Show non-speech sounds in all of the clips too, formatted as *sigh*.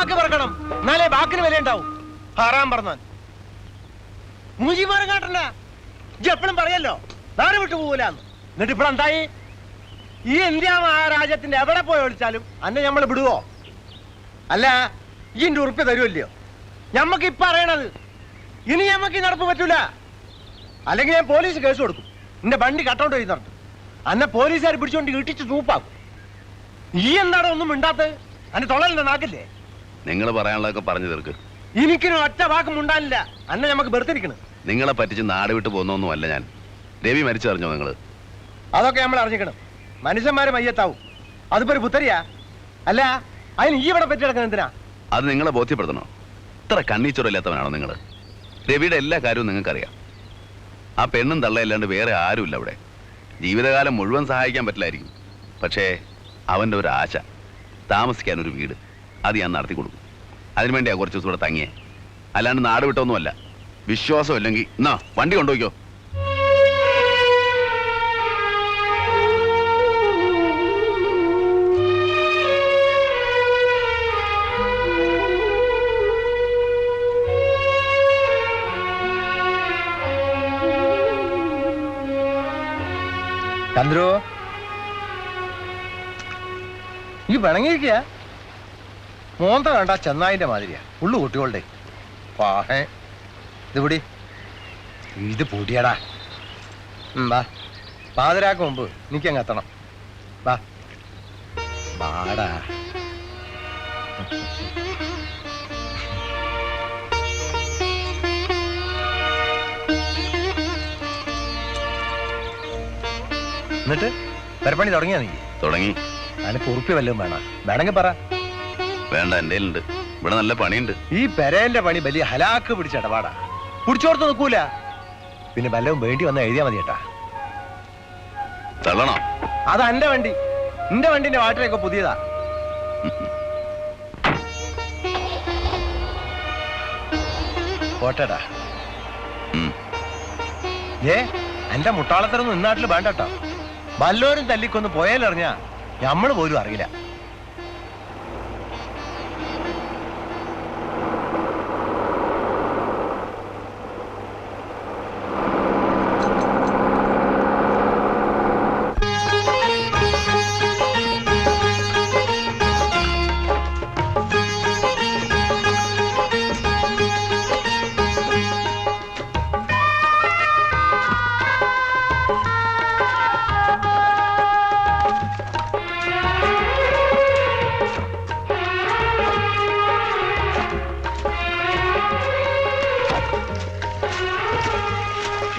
നടപ്പാക്കി പറക്കണം. എന്നാലേ ബാക്കിന് വില ഉണ്ടാവും ഹാറാൻ പറഞ്ഞാൽ. മൂജിമാരം കാട്ടണ്ട. ഇജ്ജ് എപ്പോഴും പറയല്ലോ നാട് വിട്ടു പോകൂലെന്ന് എന്നിട്ട് ഇപ്പോൾ എന്തായി? ഈ ഇന്ത്യ മഹാരാജ്യത്തിന്റെ എവിടെ പോയി ഒളിച്ചാലും അന്നെ നമ്മൾ വിടുവോ? അല്ല ഈ എന്റെ ഉറുപ്പ് തരുമല്ലയോ ഞമ്മക്ക് ഇപ്പൊ അറിയണത് ഇനി ഞമ്മക്ക് ഈ നടപ്പ് പറ്റൂല. അല്ലെങ്കിൽ ഞാൻ പോലീസ് കേസ് കൊടുക്കും. എന്റെ വണ്ടി കട്ടൗണ്ട് ചെയ്ത് നടത്തും. അന്നെ പോലീസുകാർ പിടിച്ചോണ്ട് ഇട്ടിച്ച് തൂപ്പാക്കും ഈ എന്താണ് ഒന്നും മിണ്ടാത്തത് അന്നെ തൊള്ളലിന്റെ നാക്കില്ലേ? നിങ്ങൾ പറയാനുള്ളതൊക്കെ പറഞ്ഞു തീർക്ക്. എനിക്കൊരു ഒറ്റ വാക്കും ഉണ്ടാനില്ല അന്നെ നമുക്ക് വെറുതിരിക്കണം നിങ്ങളെ പറ്റിച്ച് നാട് വിട്ട് പോകുന്നൊന്നുമല്ല ഞാൻ. രവി മരിച്ചറിഞ്ഞോ നിങ്ങൾ അതൊക്കെ നമ്മൾ അറിഞ്ഞിക്കണം. മനുഷ്യന്മാര് മയ്യത്താവും. അതിപ്പോ ഒരു പുത്തരിയാ അല്ല അതിന് ഈ ഇവിടെ പറ്റി കിടക്കുന്നത് എന്തിനാ? അത് നിങ്ങളെ ബോധ്യപ്പെടുത്തണോ? ഇത്ര കണ്ണീച്ചുറയില്ലാത്തവനാണോ നിങ്ങൾ രവിയുടെ എല്ലാ കാര്യവും നിങ്ങൾക്കറിയാം. ആ പെണ്ണും തള്ളയല്ലാണ്ട് വേറെ ആരുമില്ല അവിടെ. ജീവിതകാലം മുഴുവൻ സഹായിക്കാൻ പറ്റില്ലായിരിക്കും. പക്ഷേ അവന്റെ ഒരു ആശ താമസിക്കാൻ ഒരു വീട്. അത് ഞാൻ നടത്തി കൊടുക്കും. അതിനുവേണ്ടിയാ കുറച്ച് ദിവസം ഇവിടെ തങ്ങിയേ. അല്ലാണ്ട് നാട് വിട്ടൊന്നുമല്ല. വിശ്വാസം ഇല്ലെങ്കിൽ എന്നാ വണ്ടി കൊണ്ടുപോയിക്കോ. ചന്ദ്രു ഈ പിണങ്ങിയിരിക്കുക മോന്ത കണ്ട ചെന്നായിന്റെ മാതിരിയാ. ഉള്ളു കുട്ടികളുടെ. പാഹേ ഇത് പൊടി. ഇത് പൊടിയടാ. വാ. പാതിരാക്ക് മുമ്പ് എനിക്കങ്ങ് എത്തണം. വാ. വാടാ. എന്നിട്ട് പെരപ്പണി തുടങ്ങിയാ നീ? തുടങ്ങി. അതിന് കുറുപ്പി വല്ലതും വേണം? വേണമെങ്കിൽ പറ. വേണ്ട എന്റെ ഉണ്ട് ഇവിടെ നല്ല പണിയുണ്ട്. ഈ പെരേന്റെ പണി വലിയ ഹലാക്ക് പിടിച്ച ഇടപാടാ. പിടിച്ചോർത്ത് നിൽക്കൂല. പിന്നെ വല്ലതും വേണ്ടി വന്ന എഴുതിയാ മതി ഏട്ടാ. തള്ളണോ? അത് എന്റെ വണ്ടി. എന്റെ വണ്ടിന്റെ വാട്ടറൊക്കെ പുതിയതാ. പോട്ടേടാ. ഏ എന്റെ മുട്ടാളത്തരൊന്നും ഇന്നാട്ടിൽ വേണ്ട കേട്ടോ. വല്ലോരും തല്ലിക്കൊന്ന് പോയാലറിഞ്ഞ നമ്മൾ പോലും അറിയില്ല.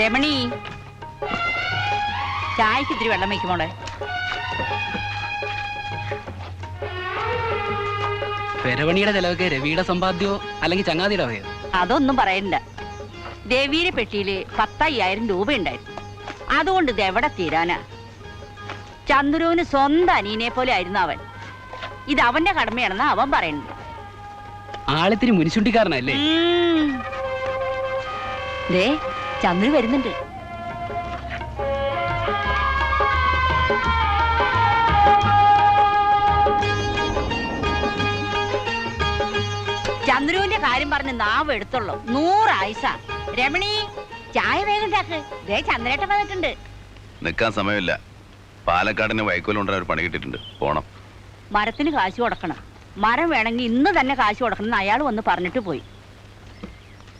രമണി. ചായക്ക് ഇത്തിരി വെള്ളം വയ്ക്കുമോളെ പെരവണിയുടെ ചെലവൊക്കെ രവിയുടെ സമ്പാദ്യോ അല്ലെങ്കിൽ ചങ്ങാതിയുടെ വകയോ? അതൊന്നും പറയണ്ട. രവിയുടെ പെട്ടിയിൽ പത്തയ്യായിരം രൂപ ഉണ്ടായിരുന്നു അതുകൊണ്ട് ഇത് എവിടെ തീരാനാ? ചന്ദ്രുവിന് സ്വന്തം അനിയനെ പോലെ ആയിരുന്നു അവൻ. ഇത് അവന്റെ കടമയാണെന്ന് അവൻ പറയുന്നു ആളിത്തിരി മുനിശുണ്ടിക്കാരനല്ലേ. ദേ ചന്ദ്രു വരുന്നുണ്ട്. ചന്ദ്രുവിന്റെ കാര്യം പറഞ്ഞ് നാവ് എടുത്തുള്ളൂ. നൂറ് ആയുസ. രമണി ചായ വേഗം ചാക്ക്. ദേ ചന്ദ്രേട്ടൻ വന്നിട്ടുണ്ട്. നിൽക്കാൻ സമയമില്ല. പാലക്കാടിന് വൈക്കോലുണ്ടായ ഒരു പണി കിട്ടിയിട്ടുണ്ട്. പോണം. മരത്തിന് കാശ് കൊടുക്കണം. മരം വേണമെങ്കിൽ ഇന്ന് തന്നെ കാശ് കൊടുക്കണം എന്ന് അയാൾ വന്ന് പറഞ്ഞിട്ട് പോയി.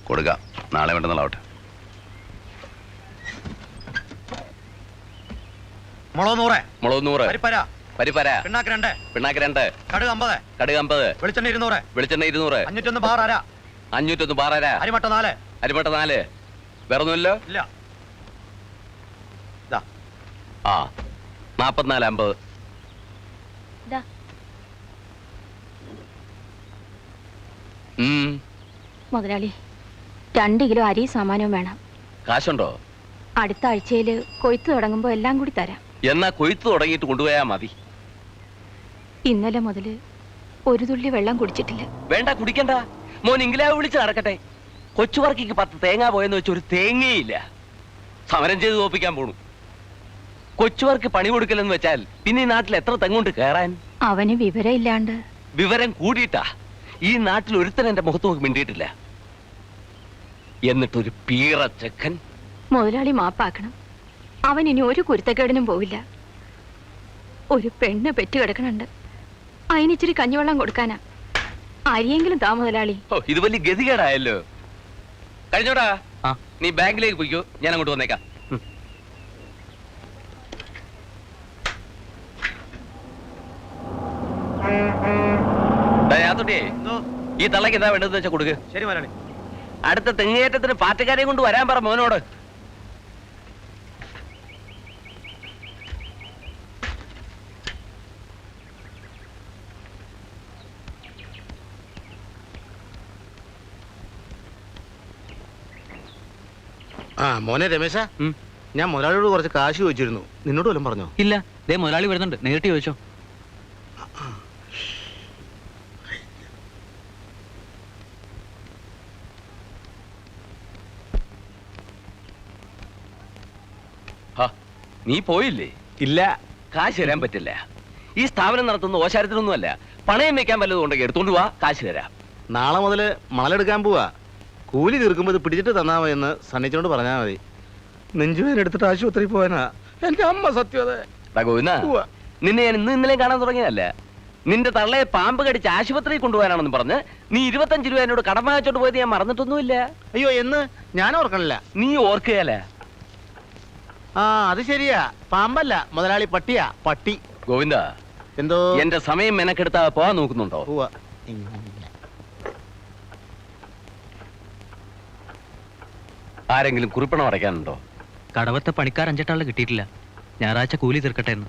കൊടുക്കാം. നാളെ വേണ്ടെന്നാളാവട്ടെ മുളക് നൂറ്. മുളക് നൂറ്. പരിപ്പര. പരിപ്പര. പിണ്ണാക്ക് രണ്ട്. പിണ്ണാക്ക് രണ്ട്. കടുക് അമ്പത്. കടുക് അമ്പത്. വെളിച്ചെണ്ണ ഇരുന്നൂറ്. വെളിച്ചെണ്ണ ഇരുന്നൂറ്. അഞ്ഞൂറ്റൊന്ന് ബാർ അര. അഞ്ഞൂറ്റൊന്ന് പാറര അരിമട്ട നാല്. അരിമട്ട നാല്. ഇല്ല. ആ. നാപ്പത്തിനാല് അമ്പത്. മുതലാളി രണ്ട് കിലോ അരി സാമാനവും വേണം. കാശുണ്ടോ? അടുത്ത ആഴ്ചയിൽ കൊയ്ത്ത് തുടങ്ങുമ്പോൾ എല്ലാം കൂടി തരാം. എന്നാ കൊയ്ത്ത് തുടങ്ങിയിട്ട് കൊണ്ടുപോയാ മതി. ഇന്നലെ മുതൽ ഒരു തുള്ളി വെള്ളം കുടിച്ചിട്ടില്ല. വേണ്ട കുടിക്കണ്ട. മോൻ ഇംഗ്ലാവ് വിളിച്ച് നടക്കട്ടെ. കൊച്ചുവർക്കിക്ക് പത്ത് തേങ്ങ പോയെന്ന് വെച്ച് ഒരു തേങ്ങയില്ല. സമരം ചെയ്ത് തോപ്പിക്കാൻ പോണു. കൊച്ചുവർക്ക് പണി കൊടുക്കലെന്ന് വെച്ചാൽ പിന്നെ ഈ നാട്ടിൽ എത്ര തെങ്ങുണ്ട് കയറാൻ? അവന് വിവരമില്ലാണ്ട്. വിവരം കൂടിയിട്ടാ. ഈ നാട്ടിൽ ഒരുത്തൻ എന്റെ മുഖത്ത് നോക്കി മിണ്ടിയിട്ടില്ല. എന്നിട്ടൊരു പീറ ചെക്കൻ മുതലാളി മാപ്പാക്കണം. അവൻ ഇനി ഒരു കുരുത്തക്കേടിനും പോവില്ല. ഒരു പെണ്ണ് പെറ്റുകിടക്കണുണ്ട് അതിനിച്ചിരി കഞ്ഞിവെള്ളം കൊടുക്കാനാ. ആരെയെങ്കിലും താ മുതലാളി. ഓ ഇത് വലിയ ഗതികേടായല്ലോ. കഴിഞ്ഞോടാ? ആ. നീ ബാങ്കിലേക്ക് പോയിക്കോ. ഞാൻ അങ്ങോട്ട് വന്നേക്കാം. ഈ തള്ളക്ക് എന്താ വേണ്ടതെന്ന് വെച്ചാൽ കൊടുക്ക്. ശരി മലയാളി അടുത്ത തെങ്ങേറ്റത്തിന് പാറ്റക്കാരെയും കൊണ്ട് വരാൻ പറ മോനോട്. ആ മോനെ രമേശ. ഞാൻ മുതലാളിയോട് കുറച്ച് കാശ് ചോദിച്ചിരുന്നു. നിന്നോട് വല്ലതും പറഞ്ഞോ? ഇല്ല. ദേ മുതലാളി വരുന്നുണ്ട്. നേരിട്ട് ചോദിച്ചോ. ഹാ, നീ പോയില്ലേ? ഇല്ല. കാശ് തരാൻ പറ്റില്ല. ഈ സ്ഥാപനം നടത്തുന്ന ഓശാരത്തിനൊന്നുമല്ല. പണയം വെക്കാൻ വല്ലതും ഉണ്ടെങ്കിൽ എടുത്തോണ്ട് പോവാ കാശ് തരാം. നാളെ മുതൽ മണലെടുക്കാൻ പോവാ. കൂലി തീർക്കുമ്പോൾ ഇത് പിടിച്ചിട്ട് തന്നാ മതി എന്ന് സണ്ണിച്ചോണ്ട് പറഞ്ഞാൽ മതി. നെഞ്ചുവേദന എടുത്തിട്ട് ആശുപത്രി പോവാനാ. എന്റെ അമ്മ സത്യത ഡാ ഗോവിന്ദ ഉവ്വ. നിന്നെ ഞാൻ ഇന്ന് ഇന്നലെ കാണാൻ തുടങ്ങിയതല്ല? നിന്റെ തള്ളയെ പാമ്പ് കടിച്ച് ആശുപത്രിയിൽ കൊണ്ടുപോകാനാണെന്ന് പറഞ്ഞ് നീ ഇരുപത്തഞ്ച് രൂപ എന്നോട് കടം വാങ്ങിച്ചോട്ട് പോയത് ഞാൻ മറന്നിട്ടൊന്നുമില്ല. അയ്യോ എന്ന് ഞാൻ ഓർക്കണില്ല. നീ ഓർക്കുകയല്ല? ആ അത് ശരിയാ. പാമ്പല്ല മുതലാളി പട്ടിയാ. പട്ടി. ഗോവിന്ദ എന്തോ? എന്റെ സമയം മെനക്കെടുത്താ പോവാൻ നോക്കുന്നുണ്ടോ? ഉവ്വ. ആരെങ്കിലും കുറിപ്പണം അടയ്ക്കാനുണ്ടോ? കടവത്തെ പണിക്കാർ അഞ്ചെട്ടാളെ കിട്ടിയിട്ടില്ല. ഞായറാഴ്ച കൂലി തീർക്കട്ടെ എന്ന്.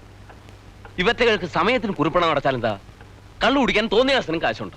ഇവറ്റകൾക്ക് സമയത്തിന് കുറിപ്പണം അടച്ചാൽ എന്താ കള്ളു കുടിക്കാൻ തോന്നിയ കാശുണ്ടോ കാശുണ്ട്?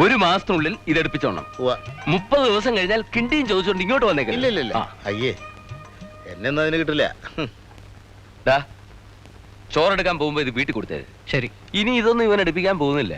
ഒരു മാസത്തിനുള്ളിൽ ഇത് എടുപ്പിച്ചോണം മുപ്പത് ദിവസം കഴിഞ്ഞാൽ കിണ്ടിയും ചോദിച്ചോണ്ട് ഇങ്ങോട്ട് വന്നേക്കില്ല ഇല്ല ഇല്ല ഇല്ല. അയ്യേ എന്നെ ഒന്നും അതിന് കിട്ടില്ല. ചോറെടുക്കാൻ പോകുമ്പോ ഇത് വീട്ടിൽ കൊടുത്തേ. ശരി. ഇനി ഇതൊന്നും ഇവൻ എടുപ്പിക്കാൻ പോകുന്നില്ല.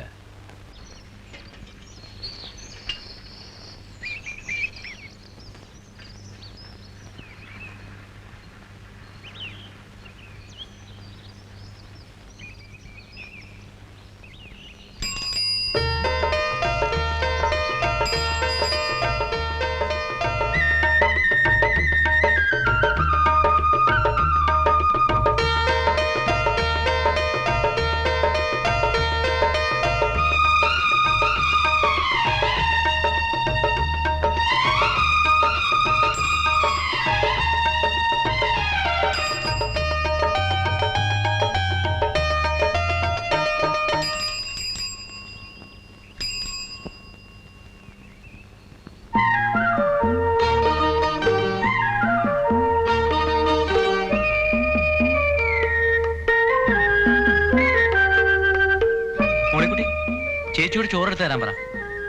ചേച്ചിയോട് ചോറെടുത്ത് തരാൻ പറ.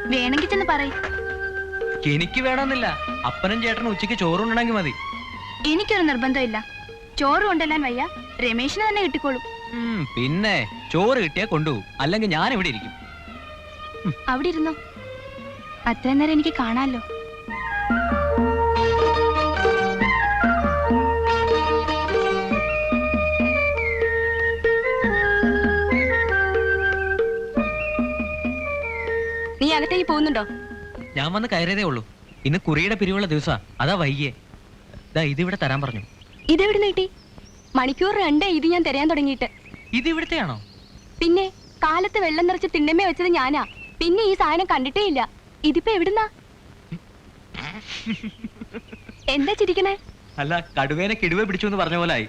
വേണമെങ്കിൽ ചെന്ന് പറ എനിക്ക് വേണമെന്നില്ല. അപ്പനും ചേട്ടനും ഉച്ചയ്ക്ക് ചോറുണ്ടെങ്കിൽ മതി. എനിക്കൊരു നിർബന്ധമില്ല. ചോറ് കൊണ്ടല്ലാൻ വയ്യ. രമേശിന് തന്നെ കിട്ടിക്കോളും. ഉം, പിന്നെ ചോറ് കിട്ടിയാ കൊണ്ടുപോകും അല്ലെങ്കിൽ ഞാൻ ഇവിടെ ഇരിക്കും. അവിടെ ഇരുന്നോ. അത്രയും നേരം എനിക്ക് കാണാമല്ലോ നീ അകത്തേക്ക് പോകുന്നുണ്ടോ? ഞാൻ വന്ന് കയറിയതേ ഉള്ളൂ. ഇന്ന് കുറിയുടെ പിരിവുള്ള ദിവസാ. അതാ വൈകിയേ. ദാ ഇതിവിടെ തരാൻ പറഞ്ഞു. ഇതെവിടെ നീട്ടി മണിക്കൂർ രണ്ടേ ഇത് ഞാൻ തിരയാൻ തുടങ്ങിയിട്ട്. ഇത് ഇവിടുത്തെയാണോ പിന്നെ കാലത്ത് വെള്ളം നിറച്ച് തിണ്ണമ്മ വെച്ചത് ഞാനാ. പിന്നെ ഈ സാധനം കണ്ടിട്ടേ ഇല്ല. ഇതിപ്പോ എവിടുന്നാ? എന്താ ചിരിക്കണേ? അല്ല കടുവേനെ കിടുവ പിടിച്ചു എന്ന് പറഞ്ഞ പോലായി.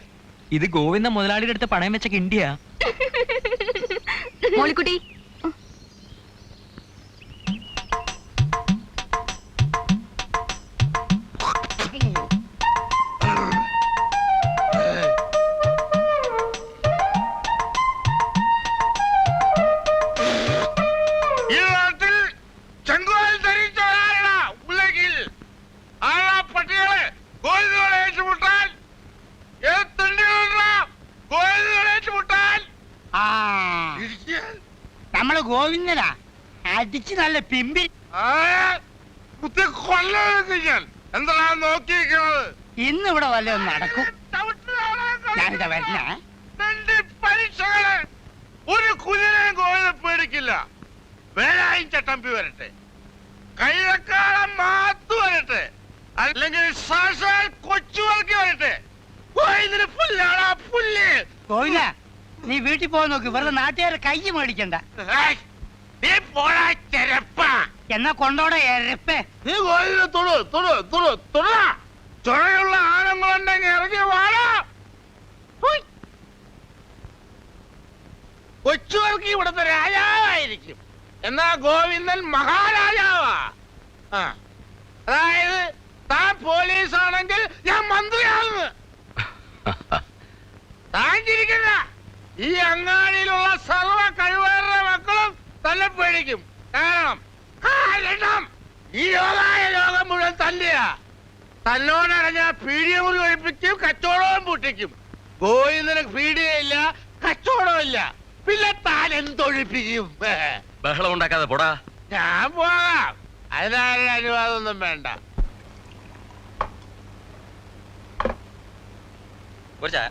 ഇത് ഗോവിന്ദ മുതലാളിയുടെ അടുത്ത് പണയം വെച്ച കിണ്ടിയാ മോളിക്കുട്ടി ആ. നമ്മൾ ഗോവിന്ദനാ. അടിച്ച് നല്ല പിമ്പി. ആരെ കുത്തി കൊല്ലൊക്കെ ഞാൻ. എന്താ നോക്കിയിരിക്കുന്നത് ഇന്ന് ഇവിടെ വല്ലതും നടക്കും. ഞാനിതാ പരീക്ഷകൾ. ഒരു കുതിരയും കോഴിനെ പേടിക്കില്ല. വേലായും ചട്ടമ്പി വരട്ടെ. കൈഴക്കാളം മാത്തു വരട്ടെ. അല്ലെങ്കിൽ സാക്ഷാൽ കൊച്ചുവർക്ക് വരട്ടെ. കോയിലിന് പുല്ലാടാ പുല്ല്. ഗോവിന്ദ നീ വീട്ടിൽ പോകാൻ നോക്ക്. വെറുതെ നാട്ടുകാരെ കൈ മേടിക്കണ്ട. നീ പോടാ ചെരപ്പ. എന്നാ കൊണ്ടോടെ എരപ്പേ നീ കോയിലിനെ തൊടു തൊടു തൊടു തൊടാ. ചുഴയുള്ള ആനങ്ങളുണ്ടെങ്കിൽ ഇറങ്ങി വാടാ. ഹുയ്. കൊച്ചുവർക്ക് ഇവിടുത്തെ രാജാവായിരിക്കും. എന്നാ ഗോവിന്ദൻ മഹാരാജാവാ. ആ. അതായത് താൻ പോലീസാണെങ്കിൽ ഞാൻ മന്ത്രിയാകുന്നു *laughs* താൻ ചിരിക്കണ്ട. ഈ അങ്ങാടിയിലുള്ള സർവ കഴിവേറെ മക്കളും തന്നെ പേടിക്കും. കാരണം ഈ ലോകായ ലോകം മുഴുവൻ തന്നെയാ. തന്നോടറിഞ്ഞ പീഡിയ മുറി ഒഴിപ്പിക്കും കച്ചവടവും പൂട്ടിക്കും. ഗോവിന്ദന് പീഡിയയില്ല കച്ചവടമില്ല പിന്നെ താൻ എന്തൊഴിപ്പിക്കും? ബഹളം ഉണ്ടാക്കാതെ പോടാ. ഞാൻ പോകാം. അതിനാരുടെ അനുവാദമൊന്നും വേണ്ട. ഒരു ചായ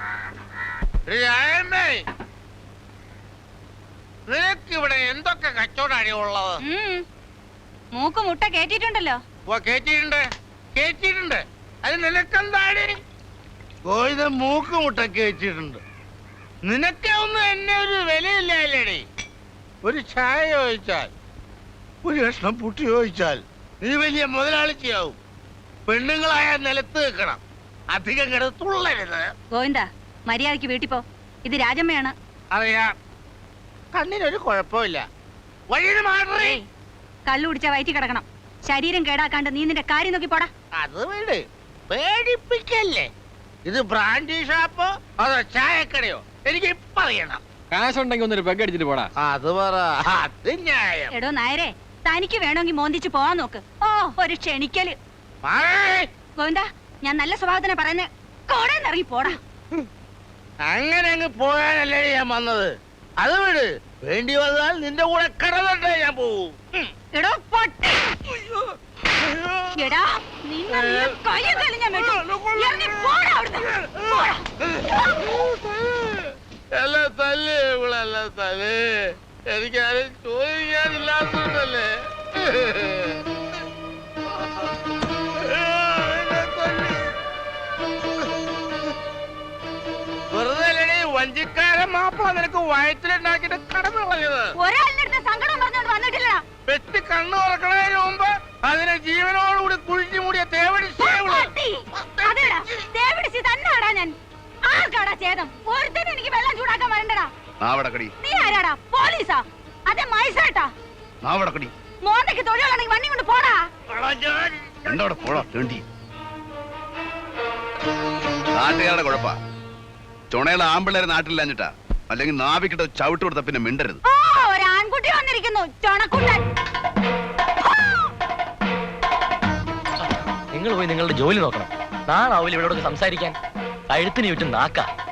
രായമേ നിനക്ക് ഇവിടെ എന്തൊക്കെ കച്ചവടമാണ് ഉള്ളത്? മൂക്ക് മുട്ട കേട്ടിട്ടുണ്ടല്ലോ കേട്ടിട്ടുണ്ട് കേറ്റിയിട്ടുണ്ട്. അത് നിനക്കെന്താണ് കോഴിത മൂക്ക് മുട്ട കേറ്റിയിട്ടുണ്ട്. നിനക്ക് ഒന്നും എന്നെ ഒരു വിലയില്ലേടി ഒരു ചായ ചോദിച്ചാൽ ഒരു കഷ്ണം പുട്ടി ചോദിച്ചാൽ നീ വലിയ മുതലാളിച്ചയാവും. പെണ്ണുങ്ങളായ നിലത്ത് നിൽക്കണം. അധികം കിടന്ന് തുള്ളരുത്. ഗോവിന്ദ മര്യാദയ്ക്ക് വീട്ടിൽ പോ. ഇത് രാജമ്മയാണ്. അറിയാം. കണ്ണിനൊരു കുഴപ്പമില്ല. വഴിയിൽ മാറി. കള്ളു കുടിച്ച വയറ്റി കിടക്കണം. ശരീരം കേടാക്കാണ്ട് നീ നിന്റെ കാര്യം നോക്കി പോടാ. അത് വേണ്ട. പേടിപ്പിക്കല്ലേ. ഇത് ബ്രാൻഡി ഷാപ്പോ അതോ ചായക്കടയോ? എനിക്ക് ഇപ്പൊ അറിയണം. കാശുണ്ടെങ്കിൽ ഒന്നൊരു പെഗ് അടിച്ചിട്ട് പോടാ. അത് പറ. അത് ന്യായം. എടോ നായരെ തനിക്ക് വേണമെങ്കിൽ മോന്തിച്ച് പോവാൻ നോക്ക്. ഓ ഒരു ക്ഷണിക്കൽ. മാറി. ഗോവിന്ദ ഞാൻ നല്ല സ്വഭാവത്തിനെ പറയുന്നേ. കോടേന്നിറങ്ങി ഇറങ്ങി പോടാ. അങ്ങനെ അങ്ങ് പോകാനല്ലേ ഞാൻ വന്നത് അത് വിട് വേണ്ടി വന്നാൽ നിന്റെ കൂടെ കടന്നിട്ടേ ഞാൻ ഉം. എടോ പൊട്ടി എടാ നിന്നെ നിന്നെ കയ്യും ഞാൻ വെട്ടും. ഇറങ്ങി പോടാ അവിടുന്ന്. പോടാ. എല്ലാം തല്ലേ ഇവളെല്ലാം തല്ലേ എനിക്കാരും ചോദിക്കാനില്ലാത്തതല്ലേ വഞ്ചിക്കാരൻ മാപ്പിള നിനക്ക് വയറ്റിലുണ്ടാക്കിട്ട് കടന്നു കളഞ്ഞത്. ഒരാളുടെ സങ്കടം പറഞ്ഞോണ്ട് വന്നിട്ടില്ലടാ വെച്ച് കണ്ണു തുറക്കണതിന് മുമ്പ് അതിനെ ജീവനോടുകൂടി കുഴിച്ചു മൂടിയ തേവടി സേവൾ. പൊട്ടി. അതേടാ ദേവിടിച്ച് തന്നാടാ ഞാൻ. ആർക്കാടാ ചേതം ഒരുത്തനും എനിക്ക് വെള്ളം ചൂടാക്കാൻ വരണ്ടടാ. നാവടക്കടി. നീ ആരാടാ? പോലീസാ? അതെ മൈസേട്ടാ നാവടക്കടി. മോന്തയ്ക്ക് തൊഴിലാണെങ്കിൽ വണ്ടി കൊണ്ട് പോടാ. കളഞ്ഞാൻ. പോടാ തേണ്ടി. നാട്ടുകാരുടെ കുഴപ്പാ. ചുണയുള്ള ആമ്പിള്ളേരെ നാട്ടിലില്ലാഞ്ഞിട്ടാ. അല്ലെങ്കിൽ നാവിക്കിട്ട് ചവിട്ട് കൊടുത്ത പിന്നെ മിണ്ടരുത്. ഓ ഒരു ആൺകുട്ടി വന്നിരിക്കുന്നു ചൊണക്കുട്ടൻ നിങ്ങൾ പോയി നിങ്ങളുടെ ജോലി നോക്കണം. നാളാവില്ല ഇവരോട് സംസാരിക്കാൻ. കഴുത്തിന് ചുറ്റും നാക്ക.